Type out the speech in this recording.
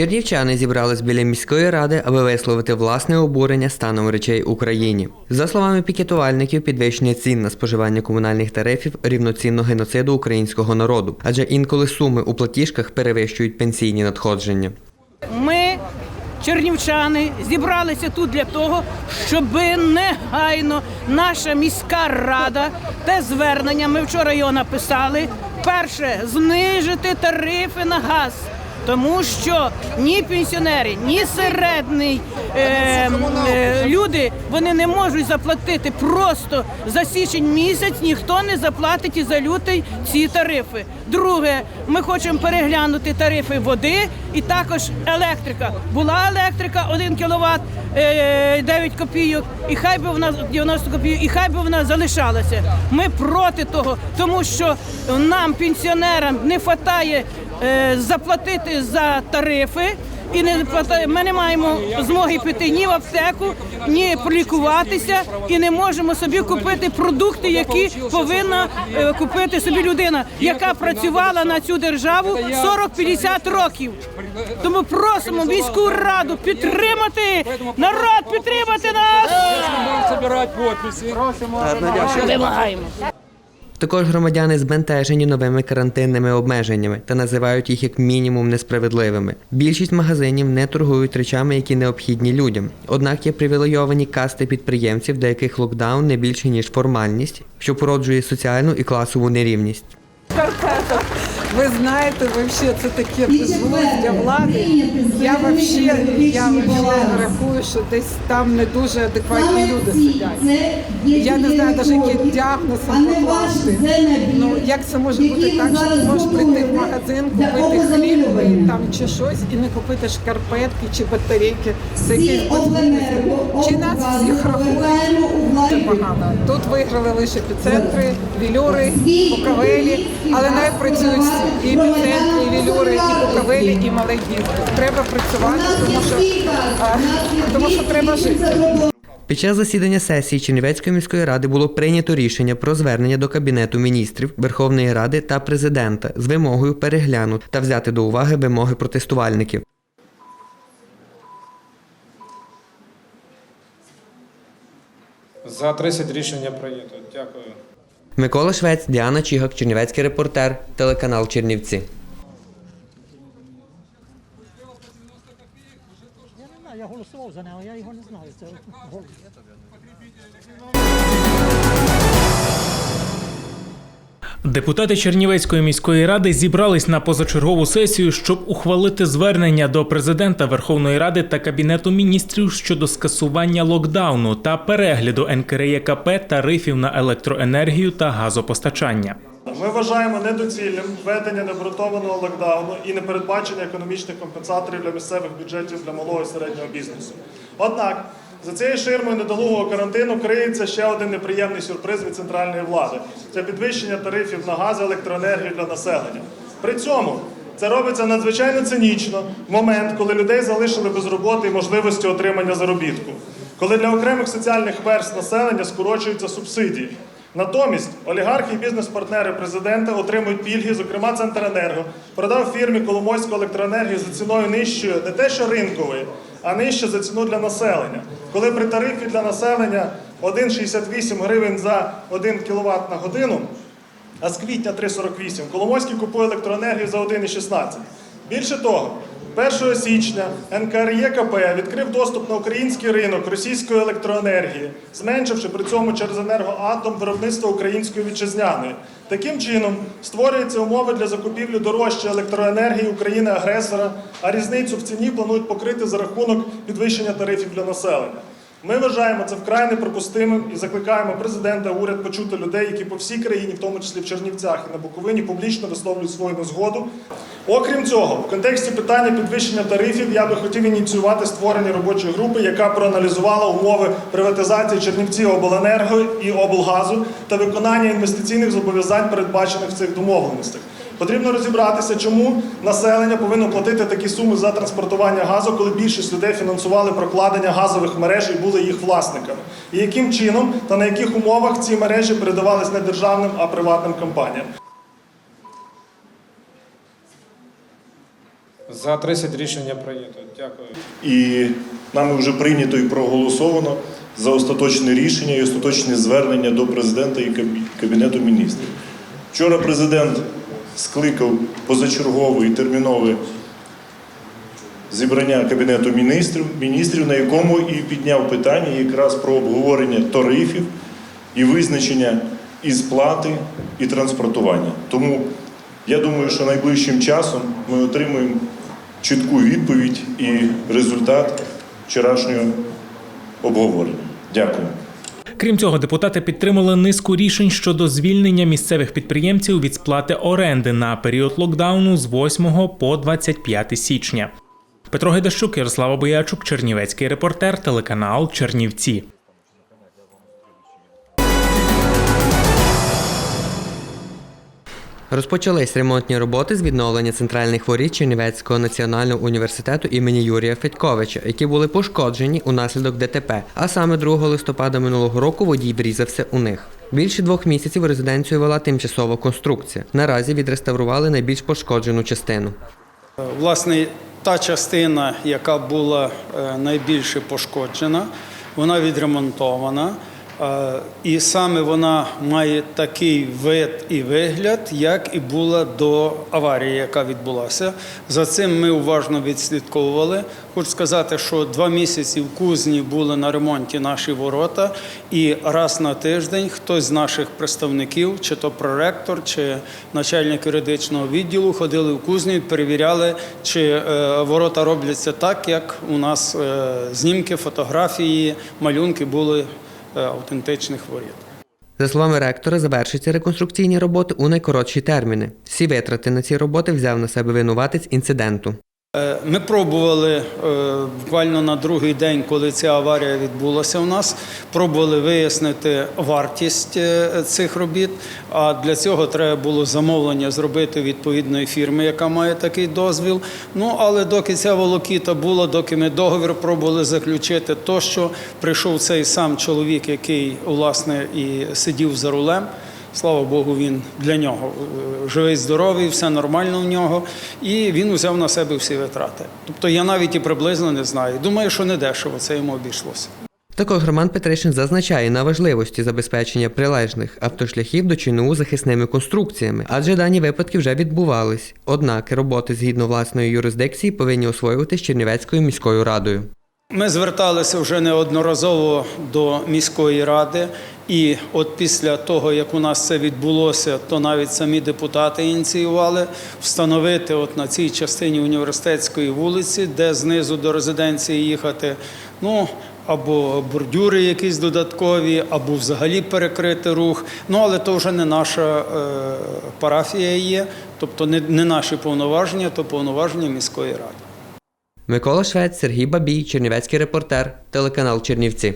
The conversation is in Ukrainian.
Чернівчани зібрались біля міської ради, аби висловити власне обурення станом речей Україні. За словами пікетувальників, підвищення цін на споживання комунальних тарифів рівноцінно геноциду українського народу, адже інколи суми у платіжках перевищують пенсійні надходження. Ми, чернівчани, зібралися тут для того, щоб негайно наша міська рада те звернення. Ми вчора його написали. Перше знижити тарифи на газ. Тому що ні пенсіонери, ні середні е, е, люди вони не можуть заплатити просто за січень місяць. Ніхто не заплатить і за лютий ці тарифи. Друге, ми хочемо переглянути тарифи води і також електрика. Була електрика 1 кВт 9 копійок, і хай би вона 90 копійок, і хай би вона залишалася. Ми проти того, тому що нам, пенсіонерам, не вистачає заплатити за тарифи. І не плата- ми не маємо змоги піти ні в аптеку, ні полікуватися, і не можемо собі купити продукти, які повинна е, купити собі людина, яка працювала на цю державу 40-50 років. Тому просимо міську раду підтримати народ, підтримати нас. Вимагаємо. Також громадяни збентежені новими карантинними обмеженнями та називають їх як мінімум несправедливими. Більшість магазинів не торгують речами, які необхідні людям. Однак є привілейовані касти підприємців, для яких локдаун не більше ніж формальність, що породжує соціальну і класову нерівність. Ви знаєте, вообще це таке безглуздя влади. Я вообще, я вообще рахую, що десь там не дуже адекватні люди сидять. Я не знаю навіть який діагноз покласти. Ну як це може бути так, що ти можеш прийти в магазин, купити хліб там чи щось і не купити шкарпетки чи батарейки. Це якийсь. Чи нас всіх рахують? Погано. Тут виграли лише епіцентри, вілюри, буковелі, але навіть працюють. І епіцентри, і вілюри, і буковелі, і малий бізнес. Треба працювати, тому що, а, тому що треба жити. Під час засідання сесії Чернівецької міської ради було прийнято рішення про звернення до Кабінету міністрів, Верховної Ради та президента з вимогою переглянути та взяти до уваги вимоги протестувальників. За 30 рішення прийнято. Дякую. Микола Швець, Діана Чігак, Чернівецький репортер, телеканал Чернівці. Я голосував за нього, я його не знаю. Це. Депутати Чернівецької міської ради зібрались на позачергову сесію, щоб ухвалити звернення до президента Верховної Ради та кабінету міністрів щодо скасування локдауну та перегляду НКРЄКП тарифів на електроенергію та газопостачання. Ми вважаємо недоцільним введення необґрунтованого локдауну і непередбачення економічних компенсаторів для місцевих бюджетів для малого і середнього бізнесу. Однак за цією ширмою недолугого карантину криється ще один неприємний сюрприз від центральної влади це підвищення тарифів на газ електроенергію для населення. При цьому це робиться надзвичайно цинічно в момент, коли людей залишили без роботи і можливості отримання заробітку, коли для окремих соціальних верств населення скорочуються субсидії. Натомість олігархи і бізнес-партнери президента отримують пільги, зокрема Центренерго, продав фірмі Коломойську електроенергію за ціною нижчою не те, що ринкової, а нижче за ціну для населення. Коли при тарифі для населення 1,68 гривень за 1 кВт на годину, а з квітня 3,48 Коломойський купує електроенергію за 1,16. Більше того, 1 січня НКРЄКП відкрив доступ на український ринок російської електроенергії, зменшивши при цьому через енергоатом виробництво української вітчизняної. Таким чином створюються умови для закупівлі дорожчої електроенергії України-агресора, а різницю в ціні планують покрити за рахунок підвищення тарифів для населення. Ми вважаємо це вкрай неприпустимим і закликаємо президента, уряд почути людей, які по всій країні, в тому числі в Чернівцях і на Буковині, публічно висловлюють свою незгоду. Окрім цього, в контексті питання підвищення тарифів я би хотів ініціювати створення робочої групи, яка проаналізувала умови приватизації Чернівців обленерго і облгазу та виконання інвестиційних зобов'язань, передбачених в цих домовленостях. Потрібно розібратися, чому населення повинно платити такі суми за транспортування газу, коли більшість людей фінансували прокладення газових мереж і були їх власниками. І яким чином та на яких умовах ці мережі передавались не державним, а приватним компаніям. За 30 рішення прийнято. Дякую. І нами вже прийнято і проголосовано за остаточне рішення і остаточне звернення до президента і Кабінету міністрів. Вчора президент скликав позачергове і термінове зібрання Кабінету міністрів, міністрів, на якому і підняв питання якраз про обговорення тарифів і визначення і сплати, і транспортування. Тому я думаю, що найближчим часом ми отримаємо чітку відповідь і результат вчорашнього обговорення. Дякую. Крім цього, депутати підтримали низку рішень щодо звільнення місцевих підприємців від сплати оренди на період локдауну з 8 по 25 січня. Петро Гайдащук, Ярослава Боячук, Чернівецький репортер, телеканал Чернівці. Розпочались ремонтні роботи з відновлення центральних воріт Чернівецького національного університету імені Юрія Федьковича, які були пошкоджені унаслідок ДТП. А саме 2 листопада минулого року водій врізався у них. Більше двох місяців резиденцію вела тимчасова конструкція. Наразі відреставрували найбільш пошкоджену частину. Власне, та частина, яка була е, найбільше пошкоджена, вона відремонтована. І саме вона має такий вид і вигляд, як і була до аварії, яка відбулася. За цим ми уважно відслідковували. Хочу сказати, що два місяці в кузні були на ремонті наші ворота, і раз на тиждень хтось з наших представників, чи то проректор, чи начальник юридичного відділу, ходили в кузню і перевіряли, чи е, ворота робляться так, як у нас е, знімки, фотографії, малюнки були автентичних воріт. За словами ректора, завершаться реконструкційні роботи у найкоротші терміни. Всі витрати на ці роботи взяв на себе винуватець інциденту. Е, Ми пробували е, буквально на другий день, коли ця аварія відбулася у нас, пробували вияснити вартість е, цих робіт. А для цього треба було замовлення зробити відповідної фірми, яка має такий дозвіл. Ну але доки ця волокіта була, доки ми договір пробували заключити, то що прийшов цей сам чоловік, який власне і сидів за рулем. Слава Богу, він для нього е, живий, здоровий, все нормально в нього, і він взяв на себе всі витрати. Тобто я навіть і приблизно не знаю. Думаю, що не дешево це йому обійшлося. Також Роман Петришин зазначає на важливості забезпечення прилежних автошляхів до ЧНУ захисними конструкціями, адже дані випадки вже відбувались. Однак роботи згідно власної юрисдикції повинні освоюватись Чернівецькою міською радою. Ми зверталися вже неодноразово до міської ради, і от після того, як у нас це відбулося, то навіть самі депутати ініціювали встановити от на цій частині університетської вулиці, де знизу до резиденції їхати. Ну або бордюри якісь додаткові, або взагалі перекрити рух. Ну але то вже не наша е, парафія є, тобто не, не наші повноваження, то повноваження міської ради. Микола Швець, Сергій Бабій, Чернівецький репортер, телеканал Чернівці.